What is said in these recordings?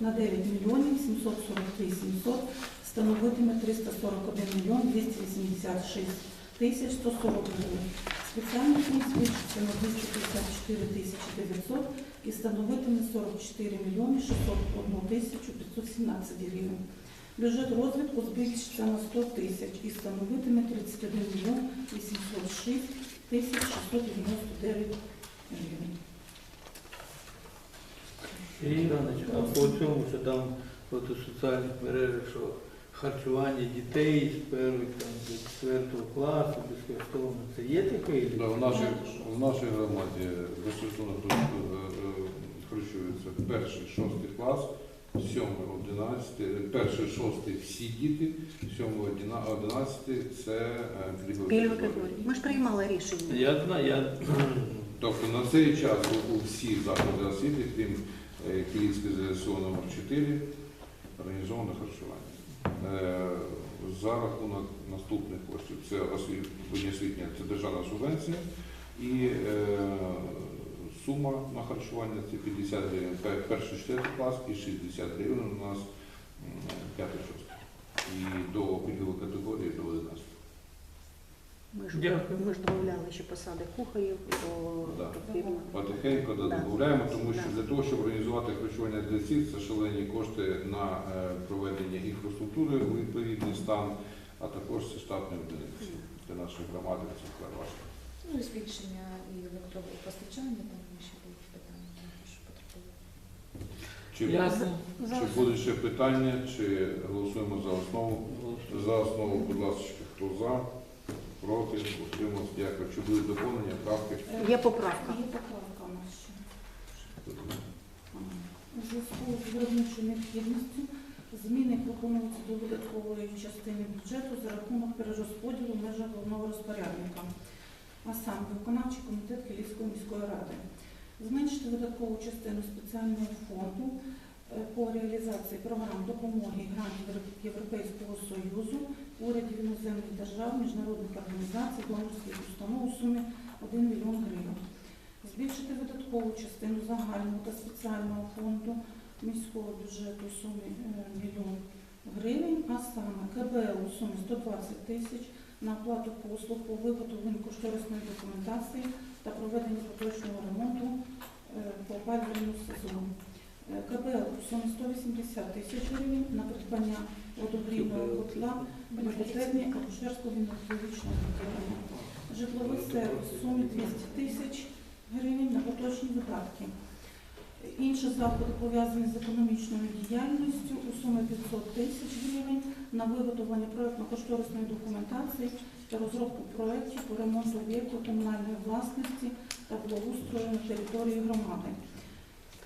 на 9 мільйонів 743 700 становитиме 341 мільйон 286 тисяч 140 гривень. Спеціальний фонд збільшиться на 254 тисячі 900 і становитиме 44 мільйони 601 тисячу 517 гривень. Бюджет розвитку збільшиться на 100 тисяч і становитиме 31 мільйон 806 тисяч 699 гривень. Сергій Іванович, а по цьому, що там от у соціальних мережах, що харчування дітей з першого там, до четвертого класу безкоштовно, це є таке? Да, в, нашій, в нашій громаді безкоштовно е, е, харчується перший, шостий клас, сьомий, одинадцятий, перший, шостий всі діти, сьомий, одина- одинадцятий це е, пільгові категорії. Ми ж приймали рішення. Я знаю, я Тобто на цей час у, у всі заклади освіти, крім е, Київської ЗСУ номер 4 організовано харчування. Е, За рахунок наступних коштів це освітня, це державна субвенція і е, сума на харчування це 50 гривень перший четвертий клас і 60 гривень у нас п'ятий шостий. І до пільгової категорії до 11. Ми ж, Дякую. ми ж домовляли, що посади кухарів, то Да. потрібно. Потихеньку да, додаємо, тому що для того, щоб організувати харчування для всіх, це шалені кошти на е, проведення інфраструктури у відповідний стан, а також це штатні одиниці. Для нашої громади це вкрай важко. Ну і збільшення і електропостачання, там ще будуть питання, тому що потребує. Чи, чи будуть ще питання, чи голосуємо за основу? За основу, будь ласка, хто за, проти, утримався, дякую. Чи будуть доповнення, правки? Є поправка. Є поправка у нас ще. У зв'язку з виробничою необхідністю зміни пропонуються до видаткової частини бюджету за рахунок перерозподілу в межах головного розпорядника, а саме виконавчий комітет Київської міської ради. Зменшити видаткову частину спеціального фонду е, по реалізації програм допомоги грантів Європейського Союзу, урядів іноземних держав, міжнародних організацій, донорських установ у сумі 1 мільйон гривень збільшити видаткову частину загального та спеціального фонду міського бюджету у сумі е, мільйон гривень, а саме КБЛ у сумі 120 тисяч на оплату послуг по виготовленню кошторисної документації та проведення поточного ремонту е, по опалювальному сезону. Е, КБЛ у сумі 180 тисяч гривень на придбання водогрівного котла потребні акушерського гінекологічного відділення. Житловий сервіс у сумі 200 тисяч гривень на поточні видатки. Інші заходи пов'язані з економічною діяльністю у сумі 500 тисяч гривень на виготовлення проєктно-кошторисної документації та розробку проєктів по ремонту об'єкту комунальної власності та благоустрою на території громади.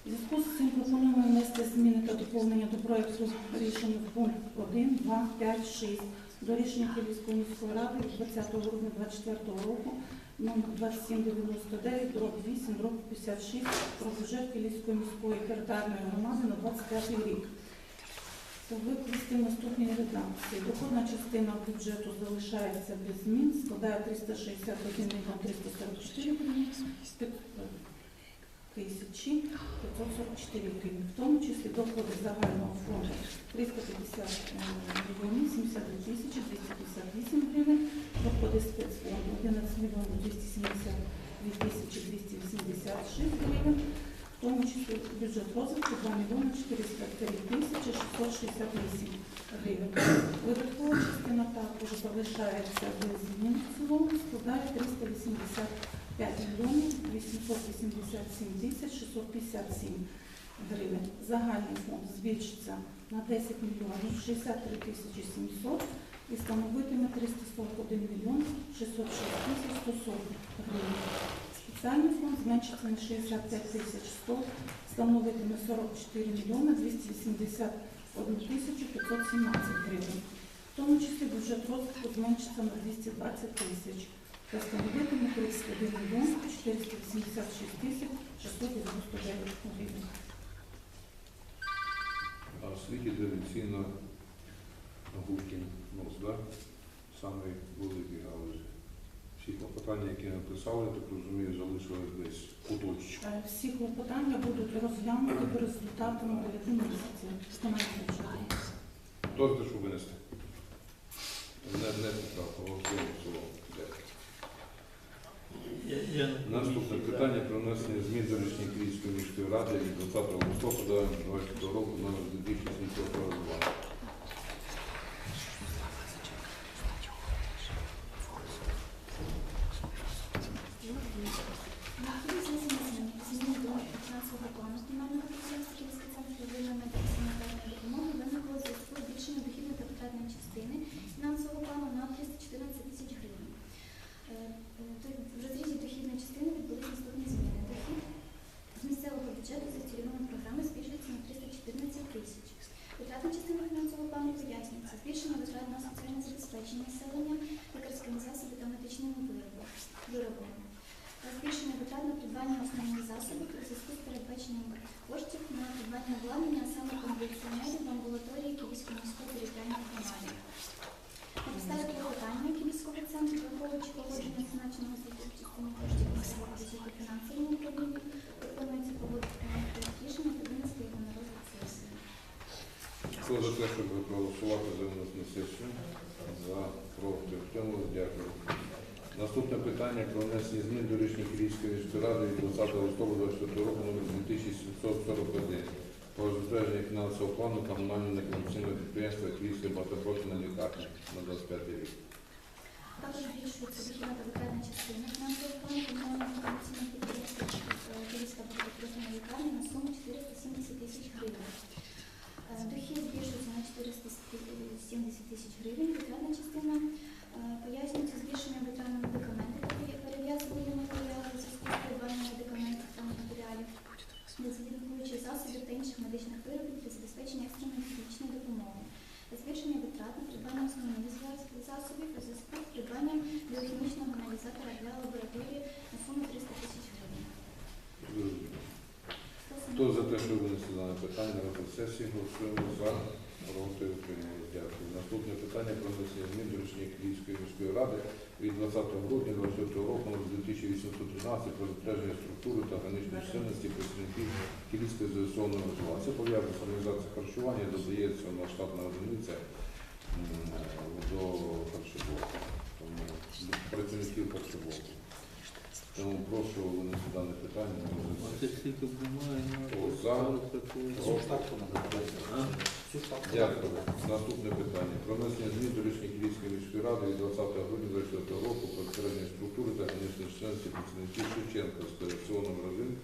У зв'язку з цим пропонуємо внести зміни та доповнення до проєкту рішення пункт 1, 2, 5, 6 до рішення Київської міської ради 20 грудня 2024 року номер 2799, дроб 8, дроб 56 про бюджет Київської міської територіальної громади на 25 рік. Це викласти в наступній редакції. Доходна частина бюджету залишається без змін, складає 361 мільйон 344 гривні, тисячі 544 гривні, в тому числі доходи загального фонду 350 мільйонів 72 тисячі 258 гривень, доходи спецфонду 11 мільйонів 272 тисячі 286 гривень, в тому числі бюджет розвитку 2 мільйони 403 тисячі 668 гривень. Видаткова частина також залишається без змін в складає 385 мільйонів 887 тисяч 657 гривень. Загальний фонд збільшиться на 10 мільйонів 63 тисячі 700 і становитиме 341 мільйон 606 тисяч 140 гривень. Спеціальний фонд зменшиться на 65 тисяч 100, становитиме 44 мільйони 281 тисячу 517 гривень. В тому числі бюджет розвитку зменшиться на 220 тисяч та становитиме 31 мільйон 486 тисяч 699 гривень. А в світі традиційно Гуркін нос, да? Самий великий галузі. Всі клопотання, які написали, так розумію, залишились десь уточні. Е, Всі клопотання будуть розглянуті по результатам 9 місяців. Хто за те, щоб винести? Не, не поправка, голосуємо в цілому. Дякую. Я, я за. питання про внесення змін до рішення Київської міської ради від 20 листопада 2020 року номер 2742. Необхідність внесення змін до фінансового плану комунального підприємства Київський центр первинної медико-санітарної допомоги виникло у зв'язку з збільшенням дохідної та витратної частини фінансового плану на 314 тисяч гривень. Е, е, то- В розрізі дохідної частини відбулись наступні зміни. Дохід з місцевого бюджету за цільовими програми збільшується на 314 тисяч. Витратна частина фінансового плану пояснюється. Збільшення витрат на соціальне забезпечення населення, лікарськими засобами та медичними виробами. виробами. Та збільшення витрат на придбання основних засобів у зв'язку з передбаченням коштів на придбання обладнання, а саме кондиціонерів в амбулаторії Київської міської територіальної громади. На підставі клопотання Київського центру, враховуючи погодження зазначеного звіту в частині коштів місцевого бюджету фінансовому управлінню, пропонується погодити проект рішення та винести його на розгляд сесії. Хто за те, щоб проголосувати за на сесію? За, проти, втримали, дякую. Наступне питання про внесення змін до рішення Київської міської ради від 20 листопада 2024 року номер 2741 про затвердження фінансового плану комунального некомерційного підприємства Київської багатопрофільної лікарні на 25 рік. Також збільшується дохідна та частина фінансового плану комунального інформаційного підприємства Київська багатопрофільна лікарня на суму 470 тисяч гривень. Е, Дохід збільшується на 470 тисяч гривень. Витратна частина е, пояснюється збільшенням витрат на медикаменти та пере- перев'язувальні матеріали у зв'язку з придбанням медикаментів та матеріалів, дезінфікуючих засобів та інших медичних виробів для забезпечення екстреної медичної допомоги та збільшення витрат на придбання основних зас- засобів у зв'язку з придбанням біохімічного аналізатора для лабораторії на суму 300 тисяч гривень. Зрозуміло. Хто за те, щоб винести дане питання на розгляд сесії, голосуємо за, проти, утримали, дякую. Наступне питання про внесення змін до рішення Київської міської ради від 20 грудня 2024 року номер 2813 про затвердження структури та граничної чисельності працівників Київської зони розвитку. Це пов'язано з організацією харчування, додається на штатна одиниця до харчоблоку. Працівників харчоблоку. Тому прошу винести дане питання на розгляд сесії. скільки бумаги на за? такої? А? Дякую. Наступне питання. Про внесення змін до рішення Київської міської ради від 20 грудня 2024 року про створення структури та граничної членності працівників Шевченківського району номер 1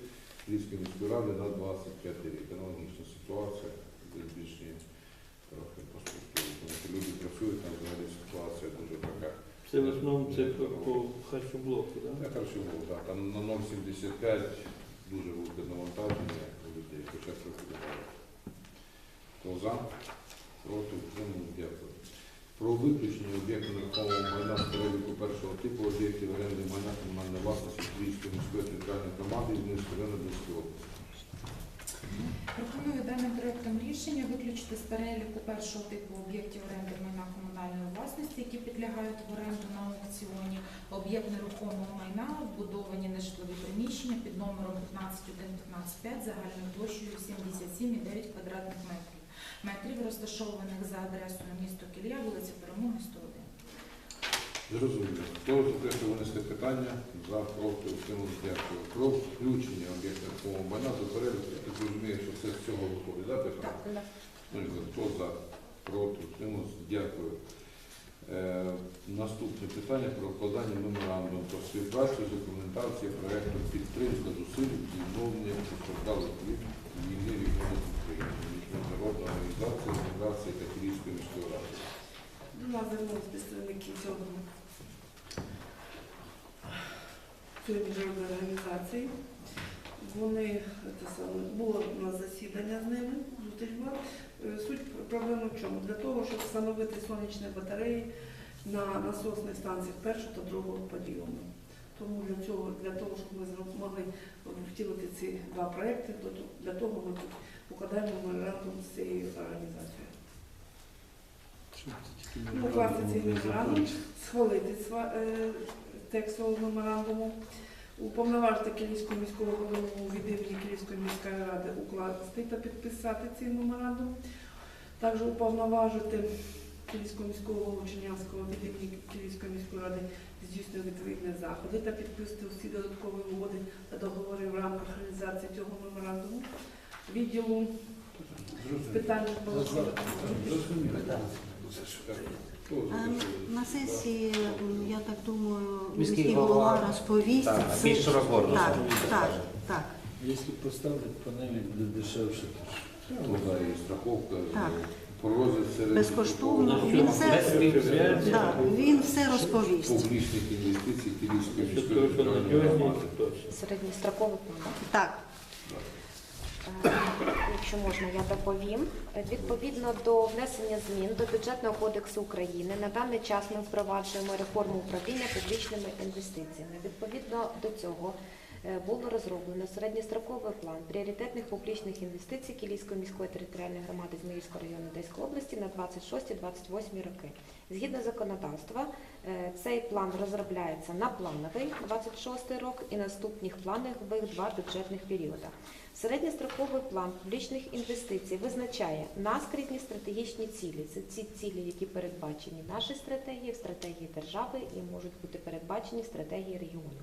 Київської міської ради на 25 рік. Аналогічна ситуація, де збільшення трохи по структурі. Тому що люди працюють, там взагалі ситуація дуже така. Це в основному це по, харчоблоку, так? Хорошо було, так. Там на 0,75 дуже велике навантаження людей, хоча трохи добавили. Хто за? Проти? Утримали? Дякую. Про виключення об'єкту нерухомого майна з переліку першого типу об'єктів оренди майна комунальної власності Київської міської територіальної громади і Вінницької області. Пропоную даним проектом рішення виключити з переліку першого типу об'єктів оренди майна комунальної власності, які підлягають в оренду на аукціоні, об'єкт нерухомого майна, вбудовані нежитлові приміщення під номером 15115 загальною площею 77,9 квадратних метрів. Метрів розташованих за адресою місто Кілія, вулиця Перемоги, 101. Зрозуміло. Хто за те, що винести питання? За, проти, утримали? Дякую. Про включення об'єкту нерухомого майна до переліку. Я так розумію, що це з цього виходить, так, питання? Ну, і Хто за? Проти? Утримався? Дякую. Е, наступне питання про вкладання меморандуму про співпрацю з документації проєкту підтримка зусиль відновлення постраждалих від війни регіонів України, міжнародна організація, організації та Київської міської ради. До нас звернулись представники цього цієї міжнародної організації. Вони це саме, було у нас засідання з ними, зустріч. Е, Суть проблеми в чому? Для того, щоб встановити сонячні батареї на насосних станціях першого та другого підйому. Тому для цього, для того, щоб ми змогли втілити ці два проекти, то для того ми тут укладаємо меморандум з цією організацією. Ну, власне, цей меморандум схвалити сва- текст цього меморандуму. Уповноважити Київського міського голову від імені Київської міської ради укласти та підписати цей меморандум. Також уповноважити Київського міського голову Чернявського від імені Київської міської ради здійснювати відповідні заходи та підписати всі додаткові угоди та договори в рамках реалізації цього меморандуму. Відділу з питань На сесії, м, я так думаю, Міський міський голова. розповість. Так, Це- більш розгорнуто. Так, так, так. Якщо поставити панелі буде дешевше, то і страховка, Так. Безкоштовно. Він все- Да, він все розповість. публічних інвестицій Київської міської. Так, Е, Якщо можна, я доповім. Е, Відповідно до внесення змін до бюджетного кодексу України на даний час ми впроваджуємо реформу управління публічними інвестиціями. Відповідно до цього е, було розроблено середньостроковий план пріоритетних публічних інвестицій Кілійської міської територіальної громади Зміївського району Одеської області на 26-28 роки. Згідно законодавства, е, цей план розробляється на плановий 26 рок і наступних планових два бюджетних періоди. Середньостроковий план публічних інвестицій визначає наскрізні стратегічні цілі. Це ці цілі, які передбачені в нашій стратегії, в стратегії держави і можуть бути передбачені в стратегії регіону.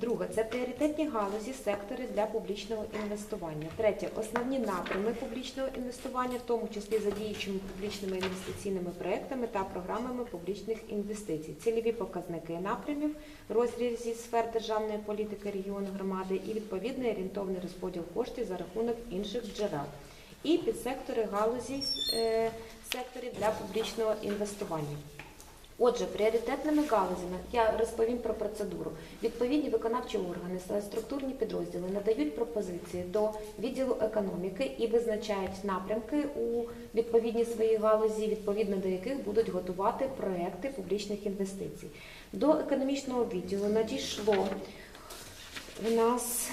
Друге це пріоритетні галузі, сектори для публічного інвестування. Третє основні напрями публічного інвестування, в тому числі задіючими публічними інвестиційними проектами та програмами публічних інвестицій, цільові показники напрямів, розрізі сфер державної політики регіону громади і відповідний орієнтовний розподіл коштів за рахунок інших джерел. І підсектори галузі е, секторів для публічного інвестування. Отже, пріоритетними галузями я розповім про процедуру. Відповідні виконавчі органи, структурні підрозділи надають пропозиції до відділу економіки і визначають напрямки у відповідній своїй галузі, відповідно до яких будуть готувати проекти публічних інвестицій. До економічного відділу надійшло в нас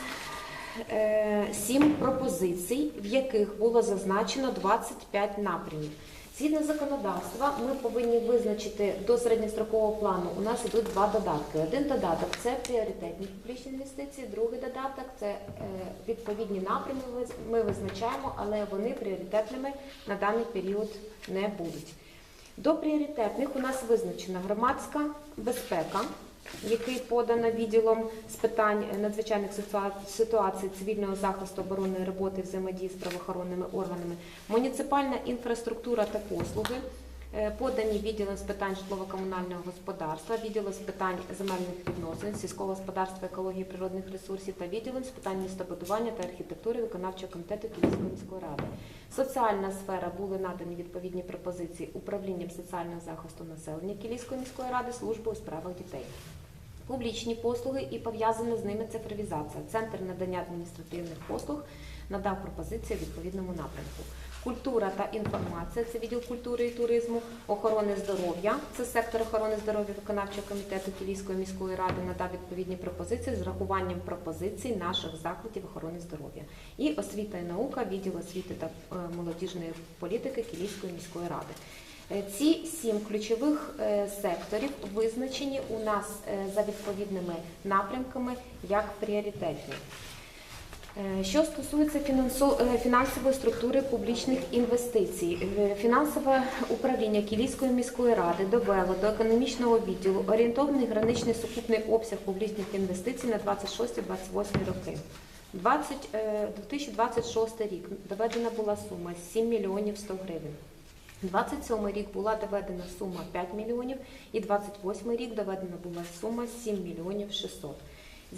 е, сім пропозицій, в яких було зазначено 25 напрямів. Згідно законодавства, ми повинні визначити до середньострокового плану. У нас ідуть два додатки. Один додаток це пріоритетні публічні інвестиції, другий додаток це е, відповідні напрями. Ми визначаємо, але вони пріоритетними на даний період не будуть. До пріоритетних у нас визначена громадська безпека, який подано відділом з питань надзвичайних ситуа- ситуацій цивільного захисту оборонної роботи взаємодії з правоохоронними органами, муніципальна інфраструктура та послуги. Е, Подані відділом з питань житлово-комунального господарства, відділом з питань земельних відносин, сільського господарства, екології, природних ресурсів та відділом з питань містобудування та архітектури виконавчого комітету Київської міської ради. Соціальна сфера були надані відповідні пропозиції управлінням соціального захисту населення Київської міської ради, службою у справах дітей. Публічні послуги і пов'язана з ними цифровізація. Центр надання адміністративних послуг надав пропозиції в відповідному напрямку. Культура та інформація це відділ культури і туризму, охорони здоров'я, це сектор охорони здоров'я виконавчого комітету Київської міської ради надав відповідні пропозиції з рахуванням пропозицій наших закладів охорони здоров'я. І освіта і наука, відділ освіти та е, молодіжної політики Київської міської ради. Е, Ці сім ключових е, секторів визначені у нас за відповідними напрямками як пріоритетні. Е, Що стосується е, фінансової структури публічних інвестицій, е, фінансове управління Київської міської ради довело до економічного відділу орієнтовний граничний сукупний обсяг публічних інвестицій на 26-28 роки. 20, е, 2026 рік доведена була сума 7 мільйонів 100 гривень. 27 рік була доведена сума 5 мільйонів і 28 рік доведена була сума 7 мільйонів 600.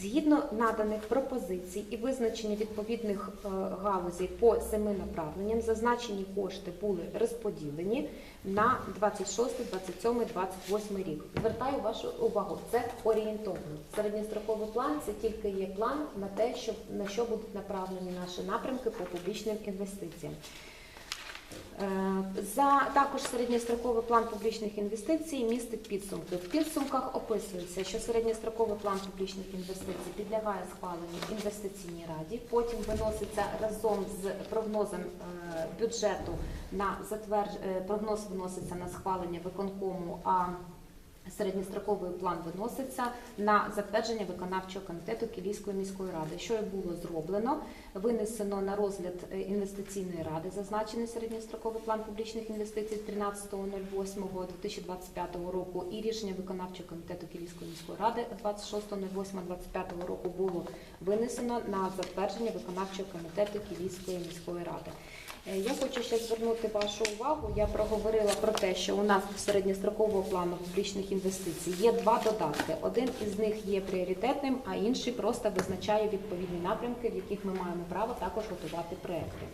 Згідно наданих пропозицій і визначення відповідних е, галузей по семи направленням, зазначені кошти були розподілені на 26, 27, 28 рік. Звертаю вашу увагу, це орієнтовно. Середньостроковий план це тільки є план на те, щоб на що будуть направлені наші напрямки по публічним інвестиціям. Е, За також середньостроковий план публічних інвестицій містить підсумки. В підсумках описується, що середньостроковий план публічних інвестицій підлягає схваленню інвестиційній раді. Потім виноситься разом з прогнозом е, бюджету на затвердж... е, прогноз виноситься на схвалення виконкому. А Середньостроковий план виноситься на затвердження виконавчого комітету Кілійської міської ради. Що і було зроблено, винесено на розгляд е, інвестиційної ради зазначений середньостроковий план публічних інвестицій 13.08.2025 року і рішення виконавчого комітету Кілійської міської ради 26.08.2025 року було винесено на затвердження виконавчого комітету Кілійської міської ради. Е, Я хочу ще звернути вашу увагу. Я проговорила про те, що у нас середньострокового плану публічних інвестицій є два додатки. Один із них є пріоритетним, а інший просто визначає відповідні напрямки, в яких ми маємо право також готувати проекти.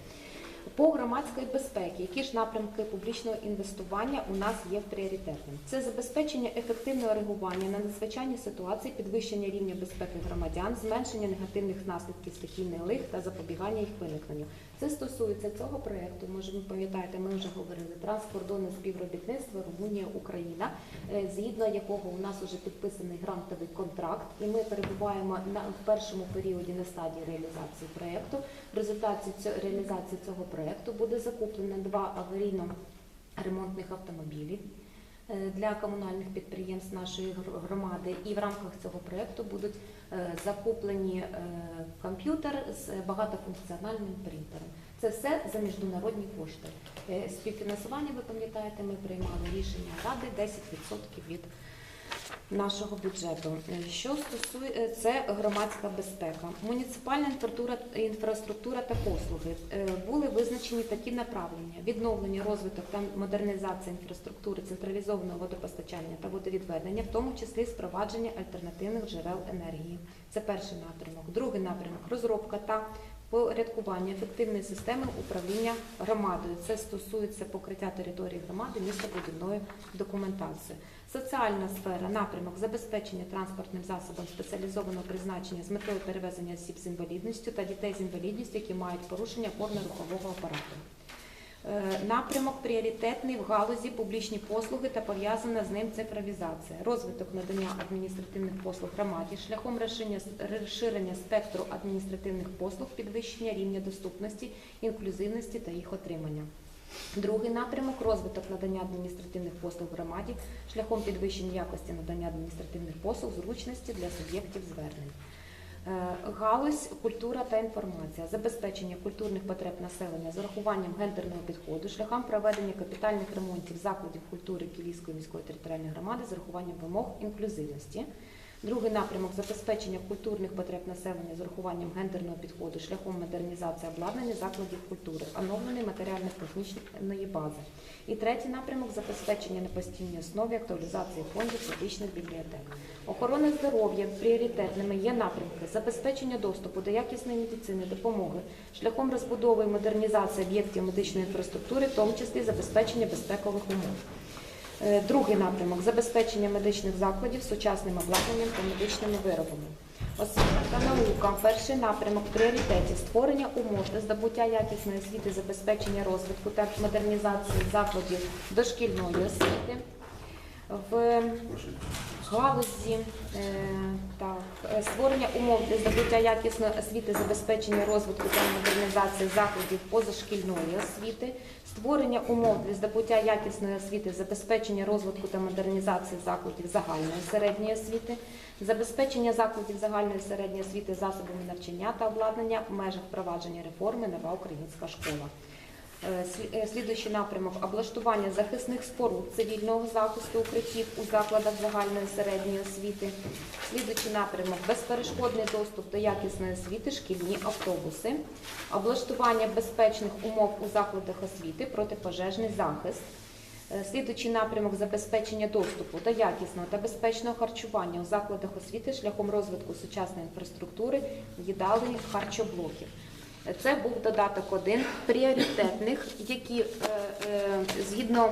По громадської безпеки, які ж напрямки публічного інвестування у нас є пріоритетним? Це забезпечення ефективного реагування на надзвичайні ситуації, підвищення рівня безпеки громадян, зменшення негативних наслідків стихійних лих та запобігання їх виникненню. Це стосується цього проекту. Може, ви пам'ятаєте, ми вже говорили транскордонне співробітництво Румунія Україна, е, згідно якого у нас вже підписаний грантовий контракт, і ми перебуваємо на в першому періоді на стадії реалізації проекту. В результаті реалізації цього проекту буде закуплено два аварійно-ремонтних автомобілі е, для комунальних підприємств нашої громади. І в рамках цього проекту будуть е, закуплені е, комп'ютер з багатофункціональним принтером. Це все за міжнародні кошти. Співфінансування, ви пам'ятаєте, ми приймали рішення ради 10% від нашого бюджету. Е, Що стосує це громадська безпека, муніципальна інфраструктура та послуги Е, були визначені такі направлення: відновлення, розвиток та модернізація інфраструктури централізованого водопостачання та водовідведення, в тому числі спровадження альтернативних джерел енергії. Це перший напрямок. Другий напрямок розробка та порядкування ефективної системи управління громадою. Це стосується покриття території громади містобудівною документацією. Соціальна сфера, напрямок забезпечення транспортним засобом спеціалізованого призначення з метою перевезення осіб з інвалідністю та дітей з інвалідністю, які мають порушення опорно-рухового апарату. Е, Напрямок пріоритетний в галузі публічні послуги та пов'язана з ним цифровізація, розвиток надання адміністративних послуг громаді шляхом розширення спектру адміністративних послуг, підвищення рівня доступності, інклюзивності та їх отримання. Другий напрямок розвиток надання адміністративних послуг громаді шляхом підвищення якості надання адміністративних послуг, зручності для суб'єктів звернень. Е, Галузь культура та інформація, забезпечення культурних потреб населення з урахуванням гендерного підходу, шляхом проведення капітальних ремонтів закладів культури Кілійської міської територіальної громади з урахуванням вимог інклюзивності. Другий напрямок забезпечення культурних потреб населення з урахуванням гендерного підходу шляхом модернізації обладнання закладів культури, оновлення матеріально-технічної бази. І третій напрямок забезпечення на постійній основі актуалізації фондів публічних бібліотек. Охорона здоров'я пріоритетними є напрямки забезпечення доступу до якісної медицини, допомоги шляхом розбудови і модернізації об'єктів медичної інфраструктури, в тому числі забезпечення безпекових умов. Е, Другий напрямок забезпечення медичних закладів сучасним обладнанням та медичними виробами. Освіта та наука. Перший напрямок пріоритетів створення умов для здобуття якісної освіти, забезпечення розвитку та модернізації закладів дошкільної освіти. В галузі е, так, е, створення умов для здобуття якісної освіти, забезпечення розвитку та модернізації закладів позашкільної освіти, створення умов для здобуття якісної освіти, забезпечення розвитку та модернізації закладів загальної середньої освіти, забезпечення закладів загальної середньої освіти засобами навчання та обладнання в межах впровадження реформи Нова українська школа. Е, е, Слідуючий напрямок облаштування захисних споруд цивільного захисту укриттів у закладах загальної середньої освіти. Слідуючий напрямок безперешкодний доступ до якісної освіти, шкільні автобуси, облаштування безпечних умов у закладах освіти, протипожежний захист. Е, Слідуючий напрямок забезпечення доступу до якісного та безпечного харчування у закладах освіти шляхом розвитку сучасної інфраструктури, їдалень, харчоблоків. Це був додаток один пріоритетних, які е, е, згідно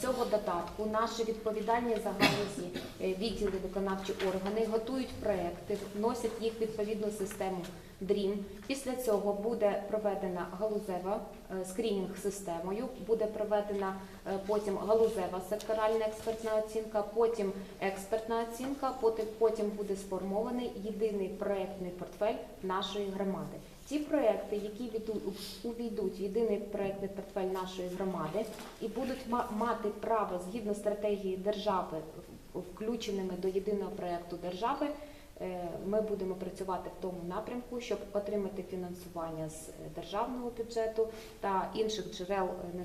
цього додатку наші відповідальні за галузі е, відділи виконавчі органи готують проекти, вносять їх в відповідну систему DREAM. Після цього буде проведена галузева скринінг системою, буде проведена потім галузева секторальна експертна оцінка, потім експертна оцінка, потім, потім буде сформований єдиний проектний портфель нашої громади. Ті проекти, які увійдуть в єдиний проектний портфель нашої громади і будуть ма- мати право згідно стратегії держави включеними до єдиного проєкту держави. Е, Ми будемо працювати в тому напрямку, щоб отримати фінансування з е, державного бюджету та інших джерел е,